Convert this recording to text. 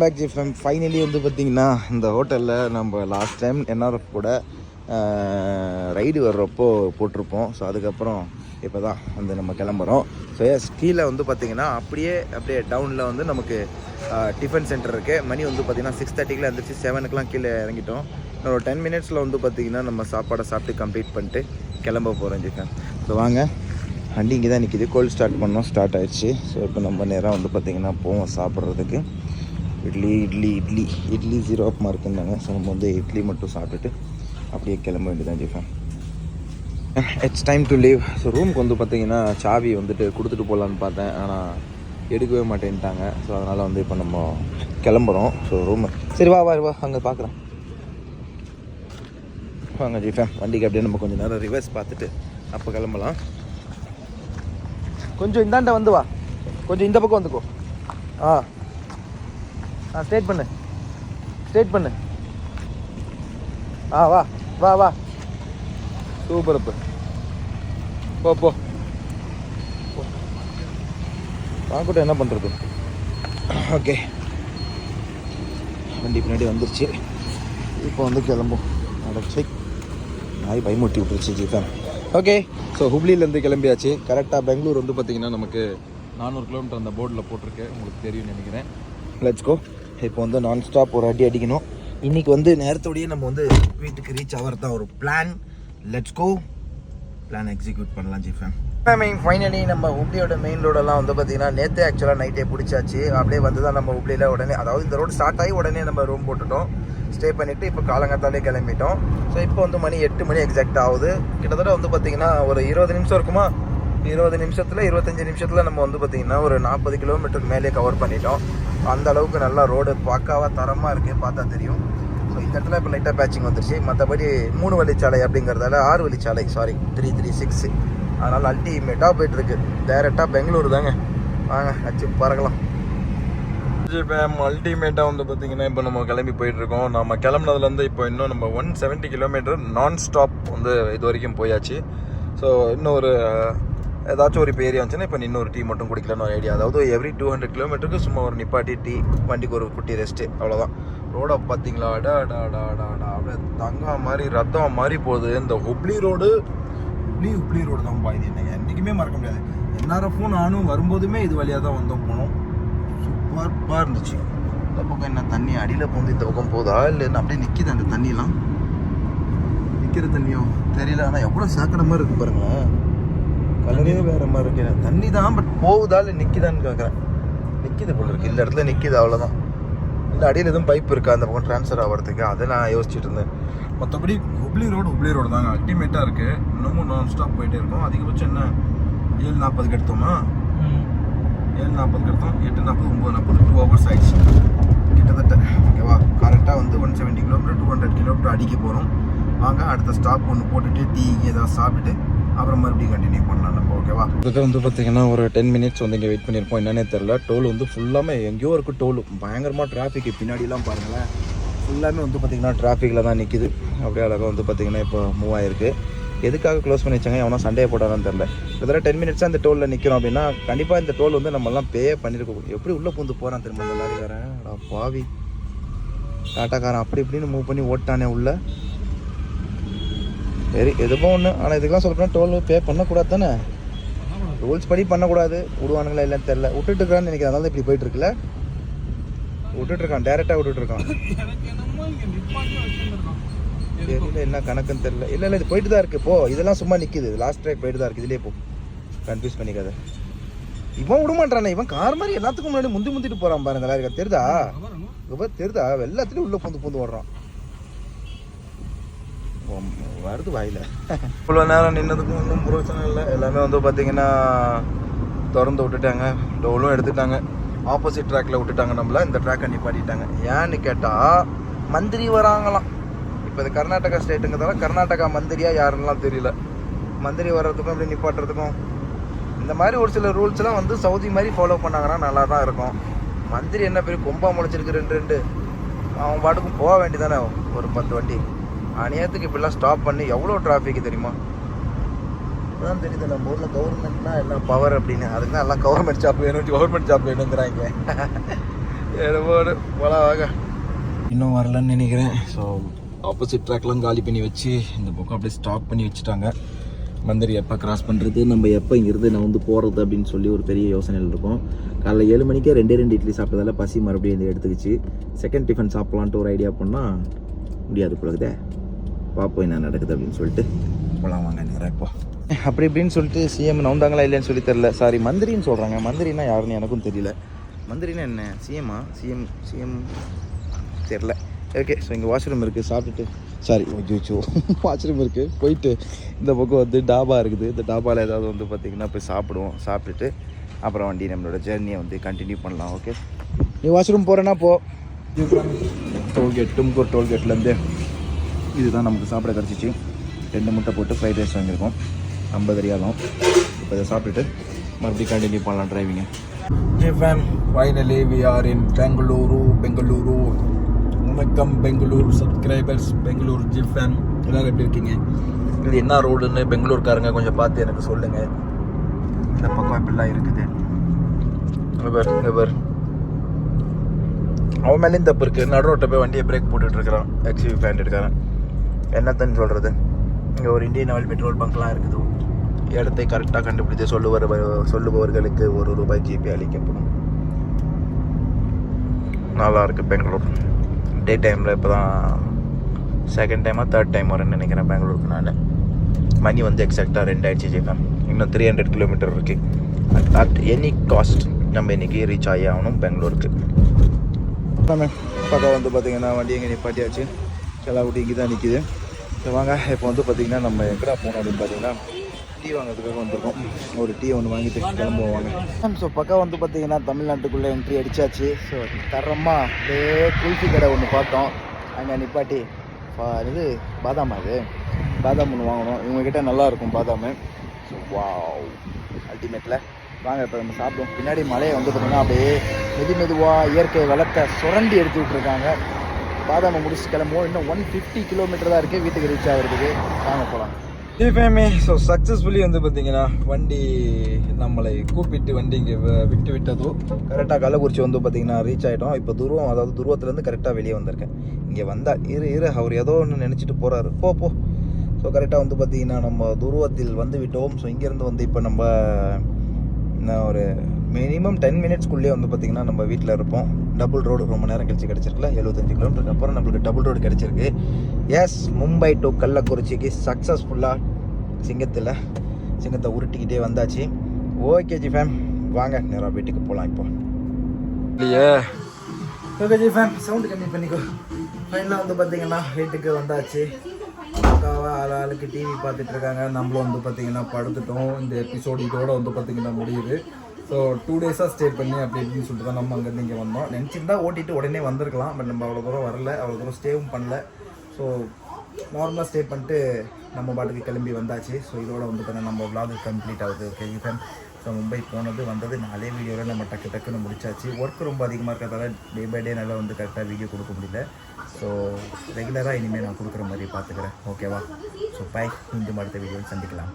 Back ஜிஃபம் finally வந்து பார்த்தீங்கன்னா இந்த ஹோட்டலில் நம்ம லாஸ்ட் டைம் என்ஆர்எஃப் கூட ரைடு வர்றப்போ போட்டிருப்போம். ஸோ அதுக்கப்புறம் இப்போ தான் வந்து நம்ம கிளம்புறோம். ஸோ எஸ் கீழே வந்து பார்த்திங்கன்னா அப்படியே அப்படியே டவுனில் வந்து நமக்கு டிஃபன் சென்டர் இருக்குது மணி வந்து பார்த்திங்கன்னா சிக்ஸ் தேர்ட்டிக்குலாம் இருந்துச்சு செவனுக்குலாம் கீழே இறங்கிட்டோம். ஒரு டென் மினிட்ஸில் வந்து பார்த்தீங்கன்னா நம்ம சாப்பாடை சாப்பிட்டு கம்ப்ளீட் பண்ணிட்டு கிளம்ப போகிறோம் ஜிஃபம் ஸோ வாங்க. வண்டி இங்கே தான் நிற்கிது கோல் ஸ்டார்ட் பண்ணோம். ஸ்டார்ட் ஆயிடுச்சு. ஸோ இப்போ நம்ம நேராக வந்து பார்த்திங்கன்னா போவோம் சாப்பிட்றதுக்கு. இட்லி இட்லி இட்லி. இட்லி ஜீரோ அப் மார்க்குன்னாங்க ஸோ நம்ம வந்து இட்லி மட்டும் சாப்பிட்டுட்டு அப்படியே கிளம்ப வேண்டியதான் ஜீஃபேன் it's time to leave so ரூமுக்கு வந்து பார்த்தீங்கன்னா சாவி வந்துட்டு கொடுத்துட்டு போகலான்னு பார்த்தேன். ஆனால் எடுக்கவே மாட்டேன்ட்டாங்க. ஸோ அதனால் வந்து இப்போ நம்ம கிளம்புறோம். ஸோ ரூமு சரி வா வா வா. அங்கே பார்க்குறேன் வாங்க ஜிஃபேன் வண்டிக்கு அப்படியே நம்ம கொஞ்சம் நேரம் ரிவர்ஸ் பார்த்துட்டு அப்போ கிளம்பலாம். கொஞ்சம் இந்தாண்ட வந்து வா. கொஞ்சம் இந்த பக்கம் வந்துக்கோ. ஆ. ஆ ஸ்டேட் பண்ணு. ஸ்டேட் பண்ணு. ஆ வா வா வா. சூப்பர் இப்போ போ போ. வாங்கட்டும் என்ன பண்ணுறது ஓகே. வண்டி பின்னாடி வந்துருச்சு. இப்போ வந்து கிளம்பும். அடைச்சி நாய் பயமுட்டி விட்டுருச்சு ஜீதா ஓகே. ஸோ ஹுப்ளிலேருந்து கிளம்பியாச்சு. கரெக்டாக பெங்களூர் வந்து பார்த்தீங்கன்னா நமக்கு நானூறு கிலோமீட்டர் அந்த போர்டில் போட்டிருக்கு. உங்களுக்கு தெரியும்னு நினைக்கிறேன். லெட்ஸ் கோ இப்போ வந்து நான் ஸ்டாப் ஒரு அடி அடிக்கணும். இன்னைக்கு வந்து நேரத்தோடயே நம்ம வந்து வீட்டுக்கு ரீச் ஆகிறது தான் ஒரு plan let's go plan execute பண்ணலாம் ஜிஃபேம் மெயின் ஃபைனலி நம்ம உப்ளியோட மெயின் ரோடெல்லாம் வந்து பார்த்தீங்கன்னா நேற்று ஆக்சுவலாக நைட்டே பிடிச்சாச்சு. அப்படியே வந்து தான் நம்ம உப்ளியில் உடனே அதாவது இந்த ரோடு ஸ்டார்ட் ஆகி உடனே நம்ம ரூம் போட்டுட்டோம். ஸ்டே பண்ணிவிட்டு இப்போ காலங்காத்தாலே கிளம்பிட்டோம். ஸோ இப்போ வந்து மணி எட்டு மணி எக்ஸாக்ட் ஆகுது. கிட்டத்தட்ட வந்து பார்த்தீங்கன்னா ஒரு இருபது நிமிஷம் இருக்குமா? இருபது நிமிஷத்தில் இருபத்தஞ்சி நிமிஷத்தில் நம்ம வந்து பார்த்தீங்கன்னா ஒரு நாற்பது கிலோமீட்டருக்கு மேலே கவர் பண்ணிட்டோம். அந்த அளவுக்கு நல்லா ரோடு பக்காவாக தரமாக இருக்குது பார்த்தா தெரியும். ஸோ இந்த இடத்துல இப்போ லைட்டாக பேட்சிங் வந்துருச்சு. மற்றபடி மூணு வழிச்சாலை அப்படிங்கிறதால ஆறு வழிச்சாலை சாரி த்ரீ த்ரீ சிக்ஸ் அதனால் அல்டிமேட்டாக போயிட்டுருக்கு. டேரெக்டாக பெங்களூர் தாங்க. வாங்க அச்சு பறக்கலாம். மேம் அல்டிமேட்டாக வந்து பார்த்தீங்கன்னா இப்போ நம்ம கிளம்பி போயிட்டுருக்கோம். நம்ம கிளம்புனதுலேருந்து இப்போ இன்னும் நம்ம one seventy kilometre non stop வந்து இது வரைக்கும் போயாச்சு. ஸோ இன்னும் ஒரு ஏதாச்சும் ஒரு இப்போ ஏரியா வந்துச்சுன்னா இப்போ இன்னொரு டீ மட்டும் குடிக்கலான்னு ஒரு ஐடியா அதாவது எவ்ரி டூ ஹண்ட்ரட் கிலோமீட்டருக்கு சும்மா ஒரு நிப்பாட்டி டீ வண்டிக்கு ஒரு குட்டி ரெஸ்ட்டு அவ்வளோதான் ரோடை பார்த்தீங்களா அடா டா அடா அடா அடா அப்படியே தங்கம் மாதிரி ரத்தம் மாதிரி போகுது. இந்த ஹுப்ளி ரோடு ஹுப்ளி ஹுப்ளி ரோடு தான் இது என்னங்க என்றைக்குமே மறக்க முடியாது. என்ஆர்எஃப்பும் நானும் வரும்போதுமே இது வழியாக தான் வந்தோம் போனோம். சூப்பர்பாக இருந்துச்சு. இந்த பக்கம் என்ன தண்ணி அடியில் போந்து இந்த பக்கம் போதா இல்லைன்னு அப்படியே நிற்கிது அந்த தண்ணிலாம் நிற்கிற தண்ணியும் தெரியல. ஆனால் எவ்வளோ சாக்கடை மாதிரி இருக்கு பாருங்களேன். கலரே வேற மாதிரி இருக்கு. தண்ணி தான் பட் போகுதா இல்லை நிற்கிதான்னு கேட்குறேன் நிற்கிது போல இருக்கு. இந்த இடத்துல நிற்கிது அவ்வளோதான் இல்லை அடியில் எதுவும் பைப் இருக்கா? அந்த பக்கம் ட்ரான்ஸ்ஃபர் ஆகிறதுக்கு அதை நான் யோசிச்சுட்டு இருந்தேன். மற்றபடி ஹுப்ளி ரோடு ஹுப்ளி ரோடு தாங்க. அல்டிமேட்டாக இருக்குது இன்னமும் நான் ஸ்டாப் போயிட்டே இருக்கோம். அதிகபட்சம் என்ன? ஏழு நாற்பதுக்கு எடுத்தோமா? ஏழு நாற்பதுக்கு எடுத்தோம். எட்டு நாற்பது ஒம்பது நாற்பது டூ ஹவர்ஸ் ஆயிடுச்சு. கிட்டத்தட்ட. ஓகேவா? கரெக்டாக வந்து one seventy kilometre two hundred kilometre அடிக்க போகிறோம் வாங்க அடுத்த ஸ்டாப் ஒன்று போட்டுட்டு டீ ஏதாவது சாப்பிட்டுட்டு அப்புறம் மறுபடியும் கண்டினியூ பண்ணலாம் நம்ம ஓகேவா இதுக்கு வந்து பார்த்தீங்கன்னா ஒரு டென் மினிட்ஸ் வந்து இங்கே வெயிட் பண்ணியிருப்போம் என்னன்னே தெரில டோல் வந்து ஃபுல்லாமே எங்கேயோ இருக்குது டோல் பயங்கரமாக டிராஃபிக் பின்னாடிலாம் பாருங்களேன். ஃபுல்லாமே வந்து பார்த்தீங்கன்னா டிராஃபிக்கில் தான் நிற்கிது அப்படியே அழகாக வந்து பார்த்தீங்கன்னா இப்போ மூவ் ஆயிருக்கு. எதுக்காக க்ளோஸ் பண்ணி வச்சாங்க? எவனா சண்டே போட்டாரான்னு தெரில கிட்டத்தட்ட டென் மினிட்ஸாக இந்த டோலில் நிற்கிறோம் அப்படின்னா கண்டிப்பாக இந்த டோல் வந்து நம்மலாம் பே பண்ணியிருக்கோம் எப்படி உள்ளே பூந்து போகிறான் திரும்ப இந்த லாரிக்காரன். பாவி. டாட்டாக்காரன் அப்படி இப்படின்னு மூவ் பண்ணி ஓட்டானே உள்ளே. சரி எதுவும் ஒன்று ஆனால் இதுக்கெல்லாம் சொல்கிறேன் டோல் பே பண்ணக்கூடாது தானே? ரூல்ஸ் படி பண்ணக்கூடாது. விடுவானுங்களா இல்லைன்னு தெரில விட்டுட்டு இருக்கான்னு நினைக்கிறேன். அதனால இப்படி போயிட்டு இருக்குல்ல விட்டுட்டு இருக்கான் டேரெக்டாக விட்டுட்டுருக்கான். தெரியல என்ன கணக்குன்னு தெரில இல்லை இல்லை இது போயிட்டு தான் இருக்குது போ. இதெல்லாம் சும்மா நிற்கிது லாஸ்ட் ட்ரைக் போயிட்டு தான் இருக்குது இதுலேயே போ. கன்ஃபியூஸ் பண்ணிக்காத. இவன் விட மாட்டானே இவன் கார் மாதிரி எல்லாத்துக்கும் முன்னாடி முந்தி முந்திட்டு போகிறான் பாருங்க. தெரியுதா? தெரியுதா? எல்லாத்துலேயும் உள்ளே பூந்து பூந்து ஓடுறான். வருது வாயில். இவ்வளோ நேரம் நின்னதுக்கும் ஒன்றும் பிரச்சனை இல்லை. எல்லாமே வந்து பார்த்திங்கன்னா திறந்து விட்டுட்டாங்க. டோலும் எடுத்துட்டாங்க. ஆப்போசிட் ட்ராக்ல விட்டுட்டாங்க நம்மள. இந்த ட்ராக்கை நிப்பாட்டிட்டாங்க. ஏன்னு கேட்டால் மந்திரி வராங்களாம். இப்போ இது கர்நாடகா ஸ்டேட்டுங்கிறதால கர்நாடகா மந்திரியா யாருன்னெலாம் தெரியல. மந்திரி வர்றதுக்கும் இப்படி நிப்பாட்டுறதுக்கும்? இந்த மாதிரி ஒரு சில ரூல்ஸ்லாம் வந்து சவுதி மாதிரி ஃபாலோ பண்ணாங்கன்னா நல்லா தான் இருக்கும். மந்திரி என்ன பெரிய கொம்பா முளைச்சிருக்கு ரெண்டு ரெண்டு. அவன் பாட்டுக்கும் போக வேண்டியதானே ஒரு பத்து வண்டி. அநியாயத்துக்கு இப்படிலாம் ஸ்டாப் பண்ணி எவ்வளோ டிராஃபிக் தெரியுமா? அதான் தெரியுது நம்ம ஊரில் கவர்மெண்ட்னா எல்லாம் பவர் அப்படின்னு. அதுக்கு தான் எல்லாம் கவர்மெண்ட் ஜாப் வேணும் கவர்மெண்ட் ஜாப் வேணுங்கிறாங்க. எடுபோடு போலாம் வாங்க. இன்னும் வரலன்னு நினைக்கிறேன். ஸோ ஆப்போசிட் ட்ராக்லாம் காலி பண்ணி வச்சு இந்த பக்கம் அப்படியே ஸ்டாப் பண்ணி வச்சுட்டாங்க. மந்திரி எப்போ கிராஸ் பண்ணுறது நம்ம எப்போ இங்கிருந்து நான் வந்து போகிறது அப்படின்னு சொல்லி ஒரு பெரிய யோசனையில் இருக்கும். காலைல ஏழு மணிக்கே ரெண்டே ரெண்டு இட்லி சாப்பிட்டதால பசி மறுபடியும் இந்த எடுத்துக்கிச்சு. செகண்ட் டிஃபன் சாப்பிட்லான்ட்டு ஒரு ஐடியா பண்ணால் முடியாது பிறகுதே பார்ப்போம் என்ன நடக்குது அப்படின்னு சொல்லிட்டு போகலாம் வாங்க நேரம் இப்போ அப்படி இப்படின்னு சொல்லிட்டு சிஎம் நவுந்தாங்களா இல்லைன்னு சொல்லி தெரில சாரி மந்திரின்னு சொல்கிறாங்க மந்திரினா யாருன்னு எனக்கும் தெரியல. மந்திரினா என்ன? சிஎம்மா சிஎம் சிஎம் தெரில ஓகே ஸோ இங்கே வாஷ்ரூம் இருக்குது சாப்பிட்டுட்டு சாரி ஓஜோ வாஷ்ரூம் இருக்குது போயிட்டு இந்த பக்கம் வந்து டாபா இருக்குது. இந்த டாபாவில் ஏதாவது வந்து பார்த்திங்கன்னா போய் சாப்பிடுவோம். சாப்பிட்டுட்டு அப்புறம் வண்டி நம்மளோட ஜேர்னியை வந்து கண்டினியூ பண்ணலாம் ஓகே நீ வாஷ்ரூம் போகிறேன்னா போ. டோல்கேட் தும்கூர் டோல்கேட்லேருந்து இதுதான் நமக்கு சாப்பிட கிடச்சிச்சு. ரெண்டு முட்டை போட்டு ஃப்ரைட் ரைஸ் வாங்கியிருக்கோம். ஐம்பது ரியாலும் இப்போ இதை சாப்பிட்டுட்டு மறுபடியும் கண்டினியூ பண்ணலாம் டிரைவிங்க fame finally we are in Bengaluru Bengaluru வணக்கம் பெங்களூர் சப்ஸ்கிரைபர்ஸ் பெங்களூர் ஜி ஃபேன் எல்லோரும் எப்படி இருக்கீங்க? இது என்ன ரோடுன்னு பெங்களூர்காரங்க கொஞ்சம் பார்த்து எனக்கு சொல்லுங்கள் இந்த பக்கம் இப்படிலாம் இருக்குது. இவர் இவர் அவன் மேலேயும் தப்பு இருக்குது நடு ரோட்டை போய் வண்டியை பிரேக் போட்டுட்டு இருக்கிறான். எக்ஸிவி ஃபேண்ட் எடுக்காரன் என்னத்தன்னு சொல்கிறது இங்கே ஒரு இந்தியன் ஆயில் பெட்ரோல் பங்க்லாம் இருக்குது. இடத்தை கரெக்டாக கண்டுபிடித்து சொல்லுவர் சொல்லுபவர்களுக்கு ஒரு ரூபாய் ஜிபி அளிக்கப்படும். நல்லா இருக்குது பெங்களூர் டே டைமில் இப்போ தான் செகண்ட் டைமாக தேர்ட் டைம் வரேன்னு நினைக்கிறேன் பெங்களூருக்கு நான். மணி வந்து எக்ஸாக்டாக ரெண்டு ஆயிடுச்சு ஜிஃபேம் இன்னும் த்ரீ ஹண்ட்ரட் கிலோமீட்டர் இருக்குது அட் எனி காஸ்ட் நம்ம இன்றைக்கி ரீச் ஆகி ஆகணும் பெங்களூருக்கு. நம்ம பக்கம் வந்து பார்த்திங்கன்னா வண்டி எங்கே நிப்பாட்டியாச்சு. செலாவுட்டி இங்கே தான் நிற்கிது இப்போ வாங்க இப்போ வந்து பார்த்தீங்கன்னா நம்ம எங்கடா போனோம் அப்படின்னு பார்த்தீங்கன்னா டீ வாங்குறதுக்காக வந்திருக்கோம். ஒரு டீ ஒன்று வாங்கிட்டு கிளம்புவோம் ஸோ பக்கம் வந்து பார்த்தீங்கன்னா தமிழ்நாட்டுக்குள்ளே என்ட்ரி அடிச்சாச்சு. ஸோ தரமாக அப்படியே குல்ஃபி கடை ஒன்று பார்த்தோம். அங்கே நிப்பாட்டி இது பாதாம் அது. பாதாம் ஒன்று வாங்கணும். இவங்கக்கிட்ட நல்லாயிருக்கும் பாதாம். ஸோ வாவ் அல்டிமேட்டில் வாங்க இப்போ நம்ம சாப்பிடுவோம். பின்னாடி மலையை வந்து பார்த்தீங்கன்னா அப்படியே மெது மெதுவாக இயற்கை வளத்தை சுரண்டி எடுத்து விட்ருக்காங்க பாதாமை முடிச்சு கிளம்புவோம். இன்னும் ஒன் ஃபிஃப்டி கிலோமீட்டர் தான் இருக்குது வீட்டுக்கு ரீச் ஆகிறதுக்கு. வாங்க போகலாம் டிஃபேமே ஸோ சக்ஸஸ்ஃபுல்லி வந்து பார்த்தீங்கன்னா வண்டி நம்மளை கூப்பிட்டு வண்டி இங்கே விட்டு விட்டதோ. கரெக்டாக கள்ளக்குறிச்சி வந்து பார்த்தீங்கன்னா ரீச் ஆகிட்டோம் இப்போ துருவம் அதாவது துருவத்துலேருந்து கரெக்டாக வெளியே வந்திருக்கேன். இங்கே வந்தால் இரு இரு அவர் ஏதோ ஒன்று நினச்சிட்டு போகிறாரு போ போ. ஸோ கரெக்டாக வந்து பார்த்தீங்கன்னா நம்ம துருவத்தில் வந்து விட்டோம். ஸோ இங்கேருந்து வந்து இப்போ நம்ம ஒரு மினிமம் டென் மினிட்ஸ்க்குள்ளேயே வந்து பார்த்திங்கன்னா நம்ம வீட்டில் இருப்போம். டபுள் ரோடு ரொம்ப நேரம் கழிச்சு கிடச்சிருக்குல்ல எழுபத்தஞ்சு கிலோமீட்டருக்கு அப்புறம் நம்மளுக்கு டபுள் ரோடு கிடச்சிருக்கு. எஸ் மும்பை டு கள்ளக்குறிச்சிக்கு சக்ஸஸ்ஃபுல்லாக சிங்கத்தில் சிங்கத்தை உருட்டிக்கிட்டே வந்தாச்சு. ஓகே ஜி ஃபேம் வாங்க நேராக வீட்டுக்கு போகலாம் இப்போ. இல்லையே. ஓகே ஜி ஃபேம் சவுண்டு கம்மி பண்ணிக்கோ. ஃபைனலாக வந்து பார்த்தீங்கன்னா வீட்டுக்கு வந்தாச்சு. அக்காவா ஆள் ஆளுக்கு டிவி பார்த்துட்டு இருக்காங்க. நம்மளும் வந்து பார்த்தீங்கன்னா படுத்துட்டோம். இந்த எபிசோடு இதோட வந்து பார்த்தீங்கன்னா முடியுது. ஸோ டூ டேஸாக ஸ்டே பண்ணி அப்படி இப்படின்னு சொல்லிட்டு தான் நம்ம அங்கேருந்து இங்கே வந்தோம். நினச்சிருந்தா ஓட்டிட்டு உடனே வந்திருக்கலாம் பட் நம்ம அவ்வளோ தூரம் வரல அவ்வளோ தூரம் ஸ்டேவும் பண்ணல. ஸோ நார்மலாக ஸ்டே பண்ணிட்டு நம்ம பாட்டுக்கு கிளம்பி வந்தாச்சு. ஸோ இதோட வந்து பார்த்தீங்கன்னா நம்ம vlog கம்ப்ளீட் ஆகுது ஓகே ஈவன் ஸோ மும்பை போனது வந்தது நாலே வீடியோவில் நம்ம டக்கு டக்குன்னு முடிச்சாச்சு. ஒர்க் ரொம்ப அதிகமாக இருக்கிறதால டே பை டே நல்லா வந்து கரெக்டாக வீடியோ கொடுக்க முடியல. ஸோ ரெகுலராக இனிமேல் நான் கொடுக்குற மாதிரி பார்த்துக்கிறேன் ஓகேவா ஸோ பை மீண்டும் அடுத்த வீடியோவில் சந்திக்கலாம்.